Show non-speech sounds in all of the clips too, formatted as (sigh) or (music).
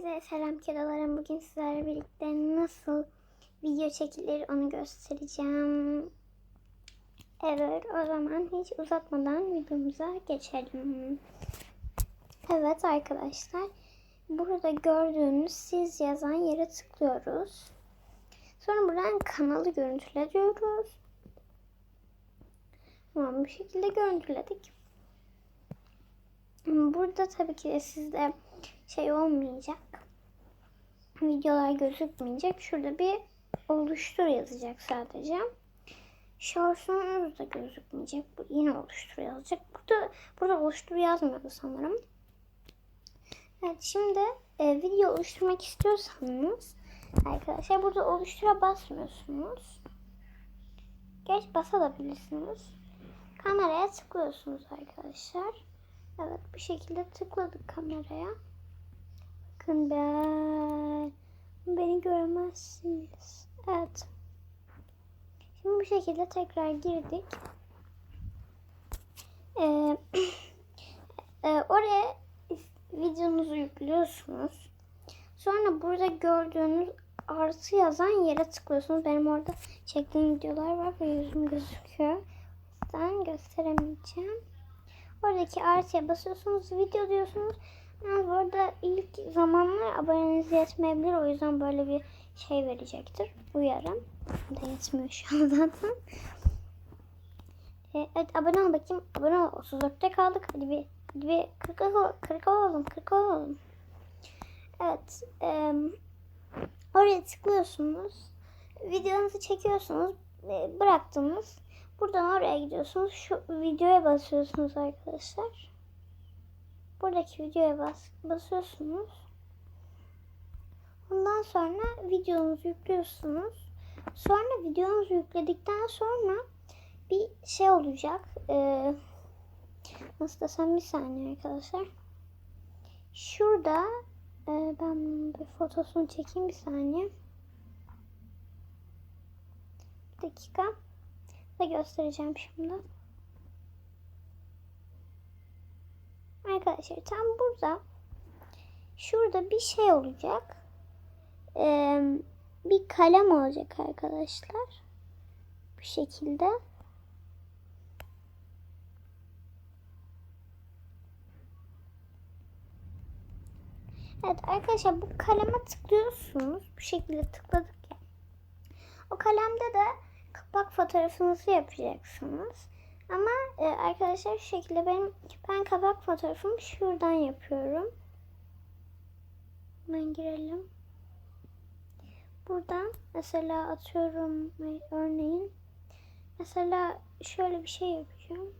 Hepinize selam kedolarım. Bugün sizlerle birlikte nasıl video çekilir onu göstereceğim. Evet o zaman hiç uzatmadan videomuza geçelim. Evet arkadaşlar. Burada gördüğünüz siz yazan yere tıklıyoruz. Sonra buradan kanalı görüntüle diyoruz. Tamam bu şekilde görüntüledik. Burada tabii ki de sizde şey olmayacak. Videolar gözükmeyecek. Şurada bir oluştur yazacak sadece. Shorts'unuz da gözükmeyecek. Bu yine oluştur yazacak. Burada burada oluştur yazmıyordu sanırım. Evet şimdi e, video oluşturmak istiyorsanız arkadaşlar burada oluştura basmıyorsunuz. Geç basabilirsiniz. Kameraya tıklıyorsunuz arkadaşlar. Evet bu şekilde tıkladık kameraya. Bakın ben beni göremezsiniz. Evet. Şimdi bu şekilde tekrar girdik. Ee, (clears throat) e, oraya videonuzu yüklüyorsunuz. Sonra burada gördüğünüz artı yazan yere tıklıyorsunuz. Benim orada çektiğim videolar var ve yüzüm gözüküyor. O yüzden gösteremeyeceğim. Oradaki artıya basıyorsunuz. Video diyorsunuz. Yani burada ilk zamanlar aboneniz yetmeyebilir. O yüzden böyle bir şey verecektir. Uyarım. Da yetmiyor şu an zaten. Ee, evet abone ol bakayım. Abone ol. 34'te kaldık. Hadi bir, hadi bir 40 ol, 40 olalım. 40 olalım. Evet. E, oraya tıklıyorsunuz. Videonuzu çekiyorsunuz. E, bıraktınız. Buradan oraya gidiyorsunuz. Şu videoya basıyorsunuz arkadaşlar. Buradaki videoya bas, basıyorsunuz. Ondan sonra videonuzu yüklüyorsunuz. Sonra videonuzu yükledikten sonra bir şey olacak. Ee, nasıl desem bir saniye arkadaşlar. Şurada e, ben bir fotosunu çekeyim bir saniye. Bir dakika da göstereceğim şimdi. Arkadaşlar tam burada şurada bir şey olacak. Ee, bir kalem olacak arkadaşlar. Bu şekilde. Evet arkadaşlar bu kaleme tıklıyorsunuz. Bu şekilde tıkladık ya. O kalemde de kapak fotoğrafınızı yapacaksınız. Ama e, arkadaşlar şu şekilde benim ben kapak fotoğrafımı şuradan yapıyorum. Hemen girelim. Buradan mesela atıyorum örneğin mesela şöyle bir şey yapacağım.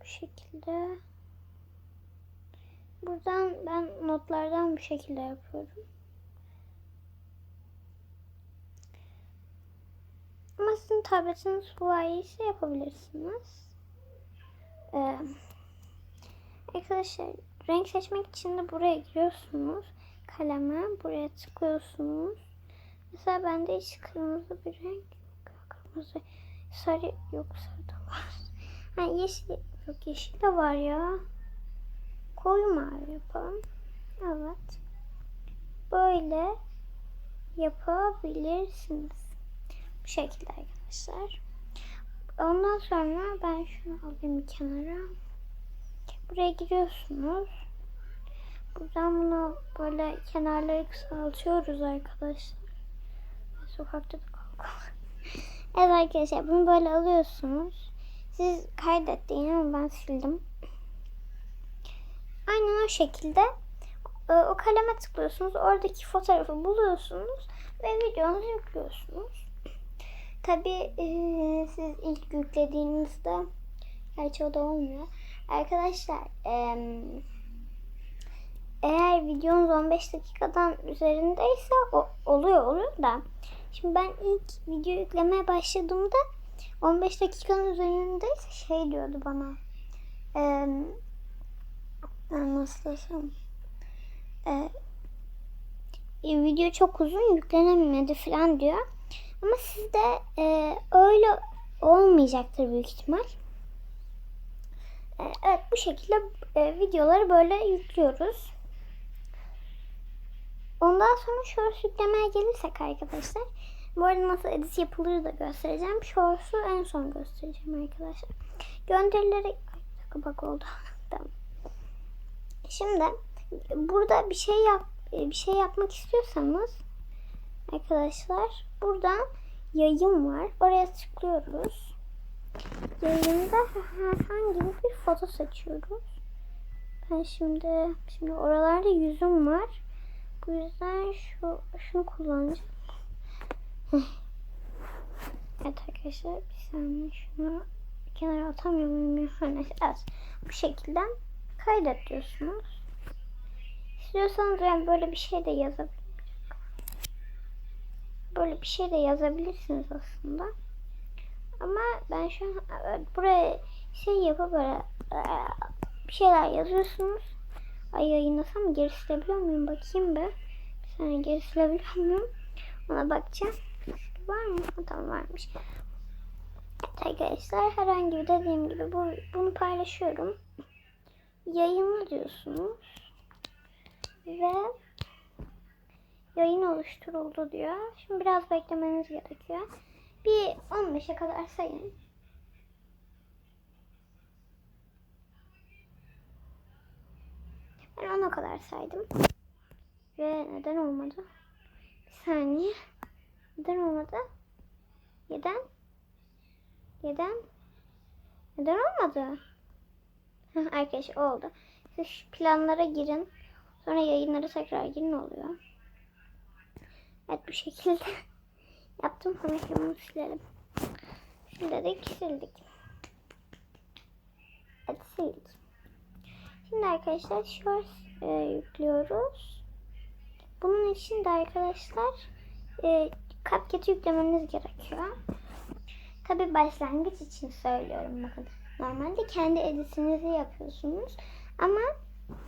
Bu şekilde. Buradan ben notlardan bu şekilde yapıyorum. Ama sizin tabletiniz Huawei ise yapabilirsiniz. Ee, arkadaşlar renk seçmek için de buraya giriyorsunuz. Kaleme buraya tıklıyorsunuz. Mesela bende hiç kırmızı bir renk yok. Kırmızı, sarı yok sarı da var. Ha, yeşil yok yeşil de var ya. Koyu mavi yapalım. Evet. Böyle yapabilirsiniz. Bu şekilde arkadaşlar. Ondan sonra ben şunu alayım kenara. Buraya giriyorsunuz. Buradan bunu böyle kenarları kısaltıyoruz arkadaşlar. Sokakta da kalkalım. (laughs) evet arkadaşlar bunu böyle alıyorsunuz. Siz kaydettiğini ama ben sildim. Aynen o şekilde o kaleme tıklıyorsunuz. Oradaki fotoğrafı buluyorsunuz ve videonuzu yüklüyorsunuz. (clears throat) Tabi e, siz ilk yüklediğinizde gerçi o da olmuyor. Arkadaşlar e, eğer videonuz 15 dakikadan üzerindeyse o, oluyor oluyor da şimdi ben ilk video yüklemeye başladığımda 15 dakikanın üzerindeyse şey diyordu bana e, nasıl desem e, video çok uzun yüklenemedi falan diyor. Ama sizde e, öyle olmayacaktır büyük ihtimal. E, evet bu şekilde e, videoları böyle yüklüyoruz. Ondan sonra shorts yüklemeye gelirsek arkadaşlar. Bu arada nasıl edit yapılır da göstereceğim. Shorts'u en son göstereceğim arkadaşlar. Gönderileri... Ay, kapak oldu. (laughs) tamam. Şimdi burada bir şey yap bir şey yapmak istiyorsanız arkadaşlar burada yayın var. Oraya tıklıyoruz. Yayında herhangi bir foto seçiyoruz. Ben şimdi şimdi oralarda yüzüm var. Bu yüzden şu şunu kullanacağım. (laughs) evet arkadaşlar bir saniye şunu kenara atamıyor muyum? ya? Neyse, evet. Bu şekilde kaydet diyorsunuz. İstiyorsanız yani böyle bir şey de yazabilirsiniz. Böyle bir şey de yazabilirsiniz aslında. Ama ben şu an buraya şey yapıp böyle e, bir şeyler yazıyorsunuz. Ay yayınlasam geri silebiliyor muyum? Bakayım bir. Bir saniye geri silebiliyor muyum? Ona bakacağım. Var mı? Tamam varmış. Evet arkadaşlar herhangi bir dediğim gibi bu, bunu paylaşıyorum. Yayınla diyorsunuz. Ve yayın oluşturuldu diyor. Şimdi biraz beklemeniz gerekiyor. Bir 15'e kadar sayın. Ben ona kadar saydım. Ve neden olmadı? Bir saniye. Neden olmadı? Neden? Neden? Neden olmadı? Arkadaş oldu. Siz planlara girin. Sonra yayınlara tekrar girin oluyor. Evet bu şekilde (laughs) yaptım. Hemen silelim. Sildik, sildik. Evet sildik. Şimdi arkadaşlar shorts e, yüklüyoruz. Bunun için de arkadaşlar e, CapCut'ı yüklemeniz gerekiyor. Tabi başlangıç için söylüyorum bakın. Normalde kendi editinizi yapıyorsunuz. Ama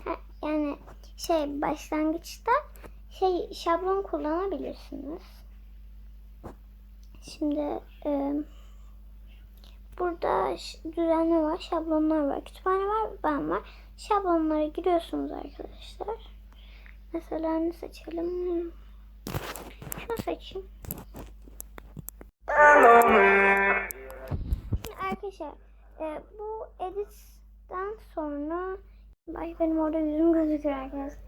ha, yani şey başlangıçta şey şablon kullanabilirsiniz. Şimdi e, burada düzenli var, şablonlar var, kütüphane var, ben var. Şablonlara giriyorsunuz arkadaşlar. Mesela ne seçelim? Şunu seçeyim. Arkadaşlar e, bu editten sonra Ay benim orada yüzüm gözüküyor arkadaşlar.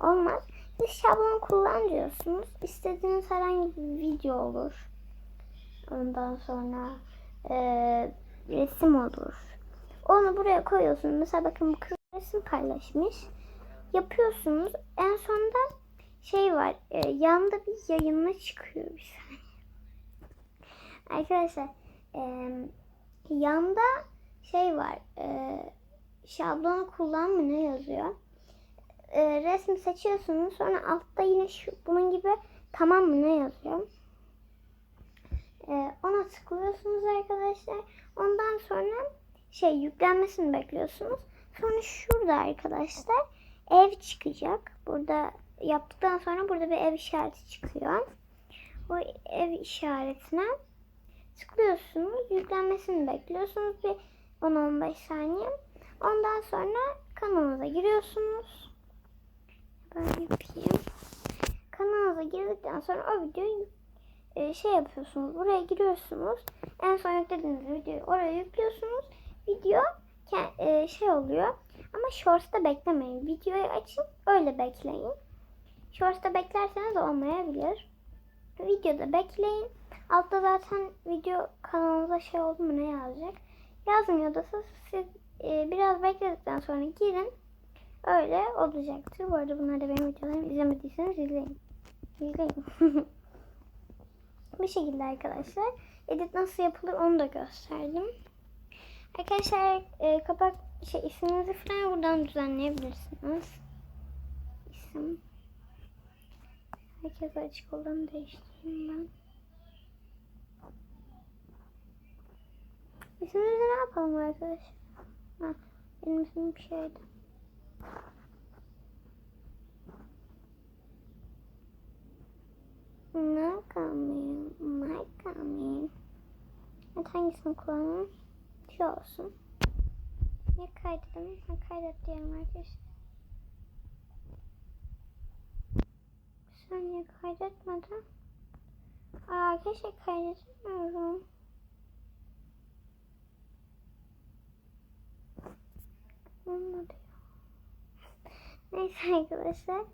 Olmaz. Siz şablon kullan diyorsunuz. İstediğiniz herhangi bir video olur. Ondan sonra e, resim olur. Onu buraya koyuyorsunuz. Mesela bakın bu kız resim paylaşmış. Yapıyorsunuz. En sonunda şey var. E, yanda bir yayınla çıkıyor bir saniye. (laughs) Arkadaşlar e, yanda şey var. E, şablon kullan mı ne yazıyor? E, resmi seçiyorsunuz. Sonra altta yine şu bunun gibi tamam mı ne yazıyor? E, ona tıklıyorsunuz arkadaşlar. Ondan sonra şey yüklenmesini bekliyorsunuz. Sonra şurada arkadaşlar ev çıkacak. Burada yaptıktan sonra burada bir ev işareti çıkıyor. O ev işaretine tıklıyorsunuz. Yüklenmesini bekliyorsunuz bir 10-15 saniye. Ondan sonra kanalınıza giriyorsunuz. Ben yapayım. Kanalınıza girdikten sonra o videoyu e, şey yapıyorsunuz. Buraya giriyorsunuz. En son yüklediğiniz videoyu oraya yüklüyorsunuz. Video şey oluyor. Ama Shorts'ta beklemeyin. Videoyu açın öyle bekleyin. Shorts'ta beklerseniz olmayabilir. Videoda bekleyin. Altta zaten video kanalınıza şey oldu mu ne yazacak. Yazmıyorsa siz e, biraz bekledikten sonra girin. Öyle olacaktır. Bu arada bunlar da benim videolarımı izlemediyseniz izleyin. İzleyin. (laughs) Bu şekilde arkadaşlar. Edit nasıl yapılır onu da gösterdim. Arkadaşlar e, kapak şey isminizi falan buradan düzenleyebilirsiniz. İsim. Herkes açık olanı değiştireyim ben. İsminizi ne yapalım arkadaşlar? Ha, benim ismim bir şeydi. Nakamil, Nakamil. Evet hangisini kullanalım? Şu olsun. Ne kaydedelim? Ha, kaydet diyelim arkadaşlar. saniye kaydetmedi. Aa, arkadaşlar kaydetmiyorum. Olmadı. Neyse arkadaşlar.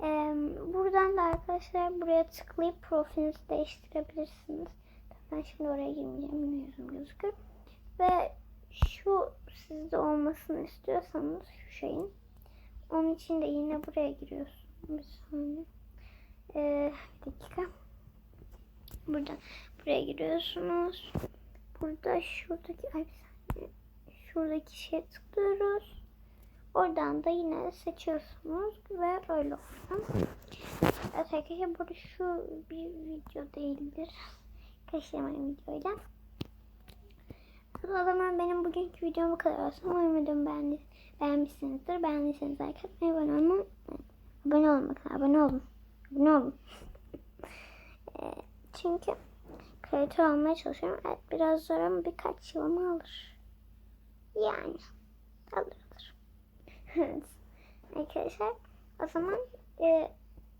Ee, buradan da arkadaşlar buraya tıklayıp profilinizi değiştirebilirsiniz. Ben şimdi oraya girmeyeceğim. Yine yüzüm gözükür. Ve şu sizde olmasını istiyorsanız şu şeyin. Onun için de yine buraya giriyorsun. Bir saniye. Ee, bir dakika. Buradan buraya giriyorsunuz. Burada şuradaki ay bir saniye. Şuradaki şeye tıklıyoruz. Oradan da yine seçiyorsunuz ve öyle oluyor. Evet arkadaşlar burada şu bir video değildir. Kaçırmayın videoyla. O zaman benim bugünkü videom bu kadar olsun. Umarım beğendi, beğenmişsinizdir. Beğendiyseniz like atmayı, abone olmayı Abone olun. Abone olun. Abone (laughs) olun. Ee, çünkü kreatör olmaya çalışıyorum. Evet biraz zor ama birkaç yılımı alır. Yani alır alır. (laughs) Arkadaşlar o zaman e,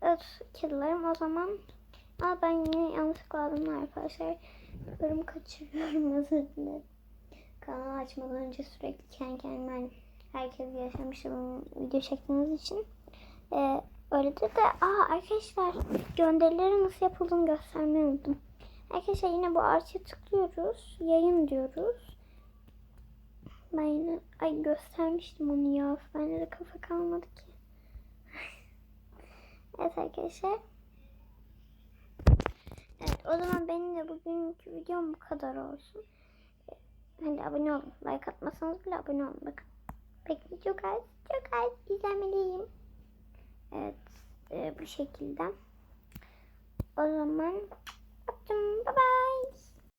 evet kedilerim o zaman Aa, ben yine yanlışlıkla aldım arkadaşlar. Yorum kaçırıyorum (laughs) özür dilerim. Kanalı açmadan önce sürekli kendi kendime herkes yaşamışım video çektiğiniz için. Ee, öyledir de aa arkadaşlar gönderileri nasıl yapıldığını göstermeyi unuttum. Arkadaşlar yine bu artıya tıklıyoruz. Yayın diyoruz. Ben yine ay göstermiştim onu ya. Bende de kafa kalmadı ki. (laughs) evet arkadaşlar. Evet o zaman benim de bugünkü videom bu kadar olsun. Lütfen de abone olun. Like atmasanız bile abone olun. Bakın. Peki çok az, çok az izlemeliyim. Evet, e, bu şekilde. O zaman öptüm. Bye bye.